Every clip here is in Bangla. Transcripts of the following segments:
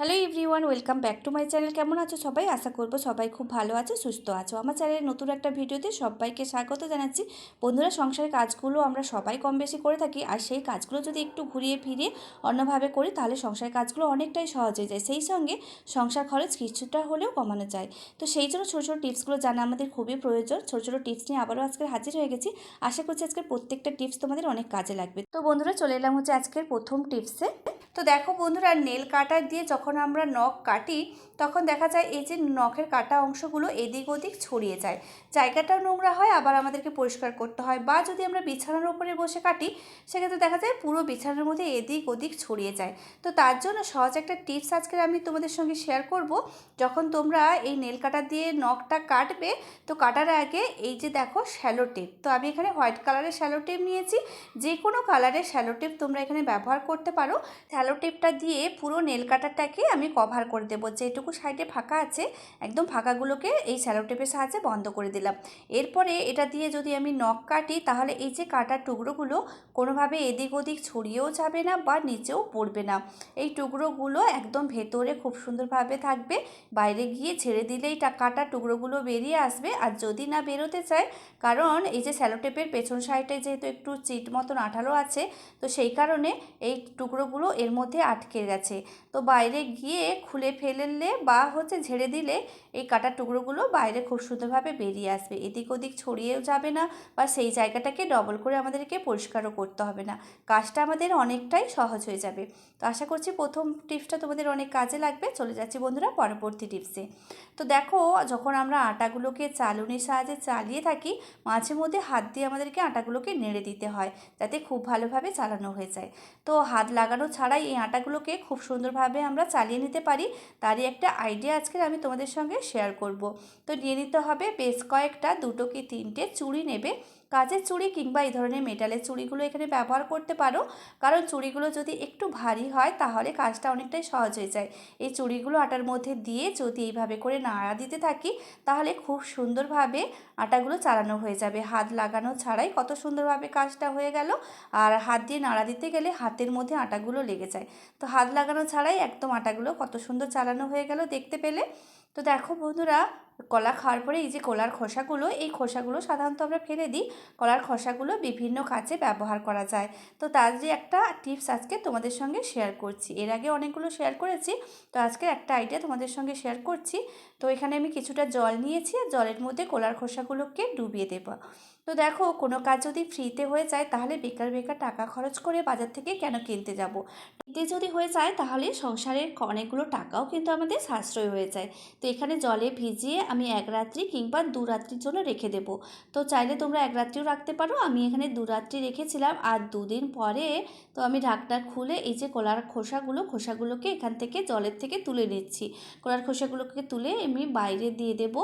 Hello everyone welcome back to my channel কেমন আছো সবাই? আশা করব সবাই খুব ভালো আছে, সুস্থ আছো। আমার চ্যানেলের নতুন একটা ভিডিওতে সবাইকে স্বাগত জানাচ্ছি। বন্ধুরা, সংসারের কাজগুলো আমরা সবাই কম বেশি করে থাকি, আর সেই কাজগুলো যদি একটু ঘুরিয়ে ফিরিয়ে অন্যভাবে করি, তাহলে সংসারের কাজগুলো অনেকটাই সহজ হয়ে যায়। সেই সঙ্গে সংসার খরচ কিছুটা হলেও কমানো যায়। তো সেই জন্য ছোটো ছোটো টিপসগুলো জানা আমাদের খুবই প্রয়োজন। ছোটো ছোটো টিপস নিয়ে আবারও আজকে হাজির হয়ে গেছি। আশা করছি আজকের প্রত্যেকটা টিপস তোমাদের অনেক কাজে লাগবে। তো বন্ধুরা, চলে এলাম হচ্ছে আজকের প্রথম টিপসে। তো দেখো বন্ধুরা নেল কাটার দিয়ে যখন আমরা নখ কাটি, তখন দেখা যায় এই যে নখের কাটা অংশগুলো এদিক ওদিক ছড়িয়ে যায়। জায়গাটাও নোংরা হয়, আবার আমাদেরকে পরিষ্কার করতে হয়। বা যদি আমরা বিছানার উপরে বসে কাটি, সেক্ষেত্রে দেখা যায় পুরো বিছানার মধ্যে এদিক ওদিক ছড়িয়ে যায়। তো তার জন্য সহজ একটা টিপস আজকে আমি তোমাদের সঙ্গে শেয়ার করব। যখন তোমরা এই নেল কাটা দিয়ে নখটা কাটবে, তো কাটার আগে এই যে দেখো শ্যালো টেপ তো আমি এখানে হোয়াইট কালারের শ্যালো টেপ নিয়েছি। যে কোনো কালারের শ্যালো টেপ তোমরা এখানে ব্যবহার করতে পারো। শ্যালো টেপটা দিয়ে পুরো নেল কাটারটাকে আমি কভার করে দেবো। যেটুকু সাইডে ফাঁকা আছে, একদম ফাঁকাগুলোকে এই শ্যালো টেপের সাহায্যে বন্ধ করে দিলাম। এরপরে এটা দিয়ে যদি আমি নখ কাটি, তাহলে এই যে কাটার টুকরোগুলো কোনোভাবে এদিক ওদিক ছড়িয়েও যাবে না বা নিচেও পড়বে না। এই টুকরোগুলো একদম ভেতরে খুব সুন্দরভাবে থাকবে। বাইরে গিয়ে ছেড়ে দিলেই কাটার টুকরোগুলো বেরিয়ে আসবে। আর যদি না বেরোতে চায়, কারণ এই যে স্যালোটেপের পেছন সাইডে যেহেতু একটু চিট মতন আঠালো আছে, তো সেই কারণে এই টুকরোগুলো এর মধ্যে আটকে গেছে। তো বাইরে গিয়ে খুলে ফেললে বা হচ্ছে ঝেড়ে দিলে এই কাটার টুকরোগুলো বাইরে খুব সুন্দরভাবে বেরিয়ে আসবে। এদিক ওদিক ছড়িয়েও যাবে না বা সেই জায়গাটাকে ডবল করে আমাদেরকে পরিষ্কারও করতে হবে না। কাজটা আমাদের অনেকটাই সহজ হয়ে যাবে। তো আশা করছি প্রথম টিপসটা তোমাদের অনেক কাজে লাগবে। চলে যাচ্ছি বন্ধুরা পরবর্তী টিপসে। তো দেখো, যখন আমরা আটাগুলোকে চালুনির সাহায্যে চালিয়ে থাকি, মাঝে মধ্যে হাত দিয়ে আমাদেরকে আটাগুলোকে নেড়ে দিতে হয়, যাতে খুব ভালোভাবে চালানো হয়ে যায়। তো হাত লাগানো ছাড়াই এই আটাগুলোকে খুব সুন্দরভাবে আমরা চালিয়ে নিতে পারি। তারই একটা আইডিয়া আজকে আমি তোমাদের সঙ্গে শেয়ার করব। তো নিয়ে নিতে হবে বেশ কয়েকটা, দুটো কি তিনটে চুড়ি নেবে। কাচের চুড়ি কিংবা এই ধরনের মেটালের চুড়িগুলো এখানে ব্যবহার করতে পারো। কারণ চুড়িগুলো যদি একটু ভারী হয়, তাহলে কাজটা অনেকটাই সহজ হয়ে যায়। এই চুড়িগুলো আটার মধ্যে দিয়ে যদি এইভাবে করে নাড়া দিতে থাকি, তাহলে খুব সুন্দরভাবে আটাগুলো চালানো হয়ে যাবে। হাত লাগানো ছাড়াই কত সুন্দরভাবে কাজটা হয়ে গেল। আর হাত দিয়ে নাড়া দিতে গেলে হাতের মধ্যে আটাগুলো লেগে যায়। তো হাত লাগানো ছাড়াই একদম আটাগুলো কত সুন্দর চালানো হয়ে গেল দেখতে পেলে। তো দেখো বন্ধুরা, কলা খাওয়ার পরে এই যে কলার খোসাগুলো, এই খোসাগুলো সাধারণত আমরা ফেলে দিই। কলার খোসাগুলো বিভিন্ন কাজে ব্যবহার করা যায়। তো তার যে একটা টিপস আজকে তোমাদের সঙ্গে শেয়ার করছি। এর আগে অনেকগুলো শেয়ার করেছি, তো আজকে একটা আইডিয়া তোমাদের সঙ্গে শেয়ার করছি। তো এখানে আমি কিছুটা জল নিয়েছি, আর জলের মধ্যে কলার খোসাগুলোকে ডুবিয়ে দেবো। তো দেখো, কোনো কাজ যদি ফ্রিতে হয়ে যায়, তাহলে বেকার বেকার টাকা খরচ করে বাজার থেকে কেন কিনতে যাব? ফ্রিতে যদি হয়ে যায়, তাহলে সংসারের অনেকগুলো টাকাও কিন্তু আমাদের সাশ্রয় হয়ে যায়। তো এখানে জলে ভিজিয়ে আমি এক রাত্রি কিংবা দু রাত্রির জন্য রেখে দেব। তো চাইলে তোমরা এক রাত্রিও রাখতে পারো। আমি এখানে দু রাত্রি রেখেছিলাম। আর দুদিন পরে তো আমি ঢাকটা খুলে এই যে কলার খোসাগুলো, খোসাগুলোকে এখান থেকে জলের থেকে তুলে নিচ্ছি। কলার খোসাগুলোকে তুলে আমি বাইরে দিয়ে দেব।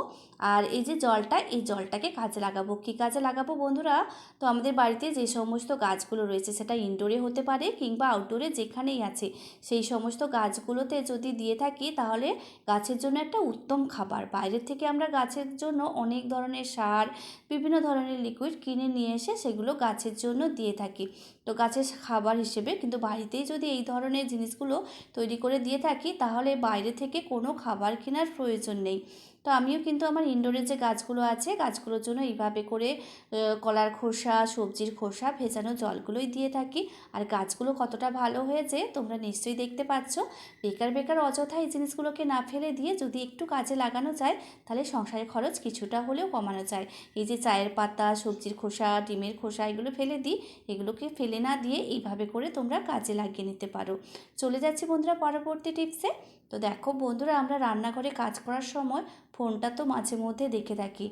আর এই যে জলটা, এই জলটাকে কাজে লাগাবো। কী কাজে লাগাবো? বন্ধুরা। তো আমাদের বাড়িতে যে সমস্ত গাছগুলো রয়েছে, সেটা ইনডোরে হতে পারে কিংবা আউটডোরে যেখানেই আছে, সেই সমস্ত গাছগুলোতে যদি দিয়ে থাকি, তাহলে গাছের জন্য একটা উত্তম খাবার। বাইরের থেকে আমরা গাছের জন্য অনেক ধরনের সার, বিভিন্ন ধরনের লিকুইড কিনে নিয়ে এসে সেগুলো গাছের জন্য দিয়ে থাকি। তো গাছের খাবার হিসেবে। কিন্তু বাড়িতেই যদি এই ধরনের জিনিসগুলো তৈরি করে দিয়ে থাকি, তাহলে বাইরে থেকে কোনো খাবার কেনার প্রয়োজন নেই। তো আমিও কিন্তু আমার ইনডোরের যে গাছগুলো আছে, গাছগুলোর জন্য এইভাবে করে কলার খোসা, সবজির খোসা, ভেজানো জলগুলোই দিয়ে থাকি। আর গাছগুলো কতটা ভালো হয়েছে, তোমরা নিশ্চয়ই দেখতে পাচ্ছ। বেকার বেকার অযথা এই জিনিসগুলোকে না ফেলে দিয়ে যদি একটু কাজে লাগানো যায়, তাহলে সংসারের খরচ কিছুটা হলেও কমানো যায়। এই যে চায়ের পাতা, সবজির খোসা, ডিমের খোসা, এগুলো ফেলে দিই। এগুলোকে ফেলে না দিয়ে এইভাবে করে তোমরা কাজে লাগিয়ে নিতে পারো। চলে যাচ্ছি বন্ধুরা পরবর্তী টিপসে। তো দেখো বন্ধুরা, আমরা রান্নাঘরে কাজ করার সময় ফোনটা তো মাঝে মধ্যে দেখে থাকি।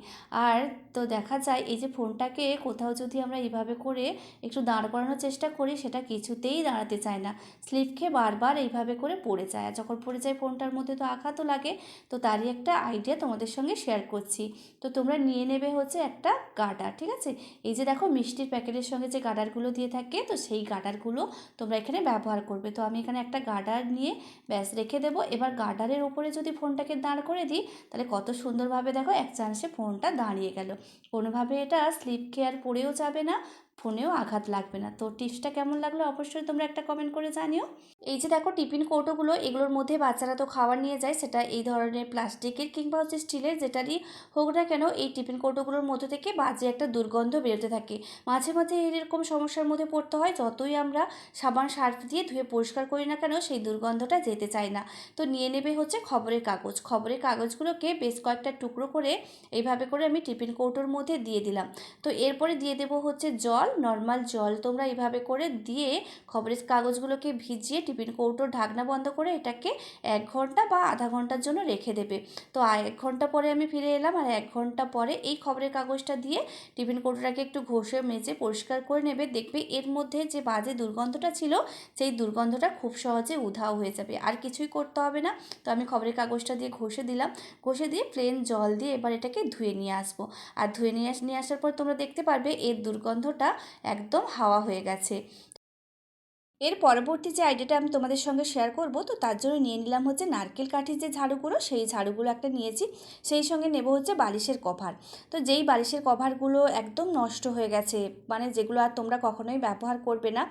আর তো দেখা যায়, এই যে ফোনটাকে কোথাও যদি আমরা এইভাবে করে একটু দাঁড় করানোর চেষ্টা করি, সেটা কিছুতেই দাঁড়াতে চায় না। স্লিপ খেয়ে বারবার এইভাবে করে পড়ে যায়। আর যখন পড়ে যায় ফোনটার মধ্যে তো আঘাতও লাগে। তো তারই একটা আইডিয়া তোমাদের সঙ্গে শেয়ার করছি। তো তোমরা নিয়ে নেবে হচ্ছে একটা গার্ডার ঠিক আছে? এই যে দেখো মিষ্টির প্যাকেটের সঙ্গে যে গার্ডারগুলো দিয়ে থাকে, তো সেই গার্ডারগুলো তোমরা এখানে ব্যবহার করবে। তো আমি এখানে একটা গার্ডার নিয়ে ব্যাস রেখে দেবো। এবার গার্ডারের ওপরে যদি ফোনটাকে দাঁড় করে দিই, তাহলে কত সুন্দরভাবে দেখো এক চান্সে ফোনটা দাঁড়িয়ে গেল। কোনোভাবে এটা স্লিপ কেয়ার পড়েও যাবে না ফোনেও আঘাত লাগবে না। তো টিপসটা কেমন লাগল অবশ্যই তোমরা একটা কমেন্ট করে জানিও। এই যে দেখো টিফিন কৌটোগুলো, এগুলোর মধ্যে বাচ্চারা তো খাবার নিয়ে যায়, সেটা এই ধরনের প্লাস্টিকের কিংবা হচ্ছে স্টিলের যেটারই হোক না কেন, এই টিফিন কৌটোগুলোর মধ্যে থেকে বাজে একটা দুর্গন্ধ বেরোতে থাকে। মাঝে মাঝে এরকম সমস্যার মধ্যে পড়তে হয়, যতই আমরা সাবান সার্ফ দিয়ে ধুয়ে পরিষ্কার করি না কেন, সেই দুর্গন্ধটা যেতে চায় না। তো নিয়ে নেবে হচ্ছে খবরের কাগজ। খবরের কাগজগুলোকে বেশ কয়েকটা টুকরো করে, এইভাবে করে আমি টিফিন কৌটোর মধ্যে দিয়ে দিলাম। তো এরপরে দিয়ে দেবো হচ্ছে জল। নর্মাল জল তোমরা এইভাবে করে দিয়ে খবরের কাগজগুলোকে ভিজিয়ে টিফিন কৌটোর ঢাকনা বন্ধ করে এটাকে এক ঘণ্টা বা আধা ঘণ্টার জন্য রেখে দেবে। তো এক ঘণ্টা পরে আমি ফিরে এলাম আর এক ঘণ্টা পরে এই খবরের কাগজটা দিয়ে টিফিন কৌটোটাকে একটু ঘষে, মেজে, পরিষ্কার করে নেবে। দেখবে এর মধ্যে যে বাজে দুর্গন্ধটা ছিল, সেই দুর্গন্ধটা খুব সহজে উধাও হয়ে যাবে। আর কিছুই করতে হবে না। তো আমি খবরের কাগজটা দিয়ে ঘষে দিলাম। ঘষে দিয়ে প্লেন জল দিয়ে এবার এটাকে ধুয়ে নিয়ে আসব। আর ধুয়ে নিয়ে নিয়ে আসার পর তোমরা দেখতে পারবে এর দুর্গন্ধটা একদম হাওয়া হয়ে গেছে। এর পরবর্তী যে আইডিয়াটা আমি তোমাদের সঙ্গে শেয়ার করব, তো তার জন্য নিয়ে নিলাম হচ্ছে নারকেল কাঠির যে ঝাড়ুগুলো, সেই ঝাড়ুগুলো একটা নিয়েছি। সেই সঙ্গে নেব হচ্ছে বালিশের কভার তো যেই বালিশের কভারগুলো একদম নষ্ট হয়ে গেছে মানে যেগুলো আর তোমরা কখনোই ব্যবহার করবে না,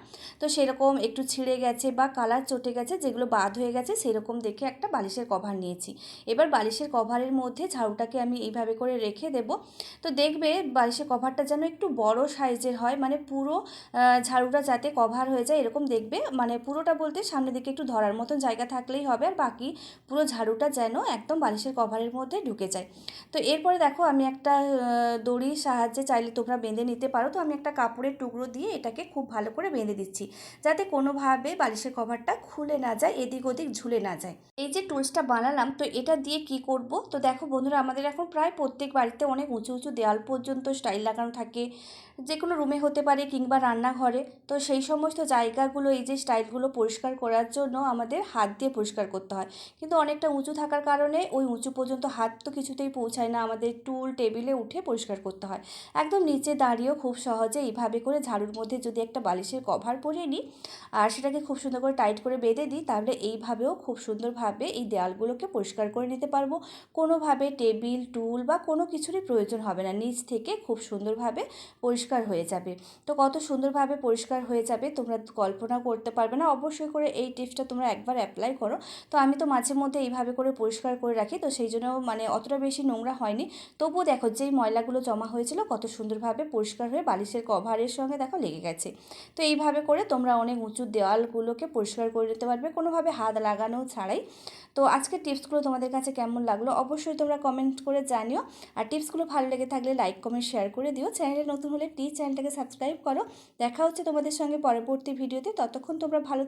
তো সেরকম একটু ছিঁড়ে গেছে বা কালার চটে গেছে, যেগুলো বাদ হয়ে গেছে, সেরকম দেখে একটা বালিশের কভার নিয়েছি। এবার বালিশের কভারের মধ্যে ঝাড়ুটাকে আমি এইভাবে করে রেখে দেব। তো দেখবে বালিশের কভারটা যেন একটু বড় সাইজের হয় মানে পুরো ঝাড়ুটা যাতে কভার হয়ে যায়, এরকম দেখবে মানে পুরোটা বলতে সামনের দিকে একটু ধরার মতন জায়গা থাকলেই হবে আর বাকি পুরো ঝাড়ুটা যেন একদম বালিশের কভারের মধ্যে ঢুকে যায়। তো এরপরে দেখো আমি একটা দড়ির সাহায্যে চাইলে তোমরা বেঁধে নিতে পারো। তো আমি একটা কাপড়ের টুকরো দিয়ে এটাকে খুব ভালো করে বেঁধে দিচ্ছি, যাতে কোনোভাবে বালিশের কভারটা খুলে না যায়, এদিক ওদিক ঝুলে না যায়। এই যে টুলসটা বানালাম, তো এটা দিয়ে কি করব? তো দেখো বন্ধুরা, আমাদের এখন প্রায় প্রত্যেক বাড়িতে অনেক উঁচু উঁচু দেওয়াল পর্যন্ত স্টাইল লাগানো থাকে। যে কোনো রুমে হতে পারে কিংবা রান্নাঘরে, তো সেই সমস্ত জায়গাগুলো, এই যে স্টাইলগুলো পরিষ্কার করার জন্য আমাদের হাত দিয়ে পরিষ্কার করতে হয়। কিন্তু অনেকটা উঁচু থাকার কারণে ওই উঁচু পর্যন্ত হাত তো কিছুতেই পৌঁছায় না, আমাদের টুল টেবিলে উঠে পরিষ্কার করতে হয়। একদম নিচে দাঁড়িয়েও খুব সহজে এইভাবে করে ঝাড়ুর মধ্যে যদি একটা বালিশের কভার পরিয়ে নিই আর সেটাকে খুব সুন্দর করে টাইট করে বেঁধে দিই, তাহলে এইভাবেও খুব সুন্দরভাবে এই দেয়ালগুলোকে পরিষ্কার করে নিতে পারব। কোনোভাবে টেবিল, টুল বা কোনো কিছুরই প্রয়োজন হবে না। নিচ থেকে খুব সুন্দরভাবে পরিষ্কার হয়ে যাবে। তো কত সুন্দরভাবে পরিষ্কার হয়ে যাবে, তোমরা কল্পনা করতে পারবে না। অবশ্যই করে এই টিপসটা তোমরা একবার অ্যাপ্লাই করো। তো আমি তো মাঝে মধ্যে এইভাবে করে পরিষ্কার করে রাখি, তো সেই জন্য মানে অতটা বেশি নোংরা হয়নি। তবুও দেখো যেই ময়লাগুলো জমা হয়েছিল, কত সুন্দরভাবে পরিষ্কার হয়ে বালিশের কভারের সঙ্গে দেখো লেগে গেছে। তো এইভাবে করে তোমরা অনেক উঁচু দেওয়ালগুলোকে পরিষ্কার করে নিতে পারবে, কোনোভাবে হাত লাগানো ছাড়াই। তো আজকের টিপসগুলো তোমাদের কাছে কেমন লাগল অবশ্যই তোমরা কমেন্ট করে জানিও। আর টিপসগুলো ভালো লেগে থাকলে লাইক কমেন্ট শেয়ার করে দিও। চ্যানেলে নতুন হলে প্লিজ চ্যানেলটাকে সাবস্ক্রাইব করো। দেখা হচ্ছে তোমাদের সঙ্গে পরবর্তী ভিডিওতে ততক্ষণ তোমরা ভালো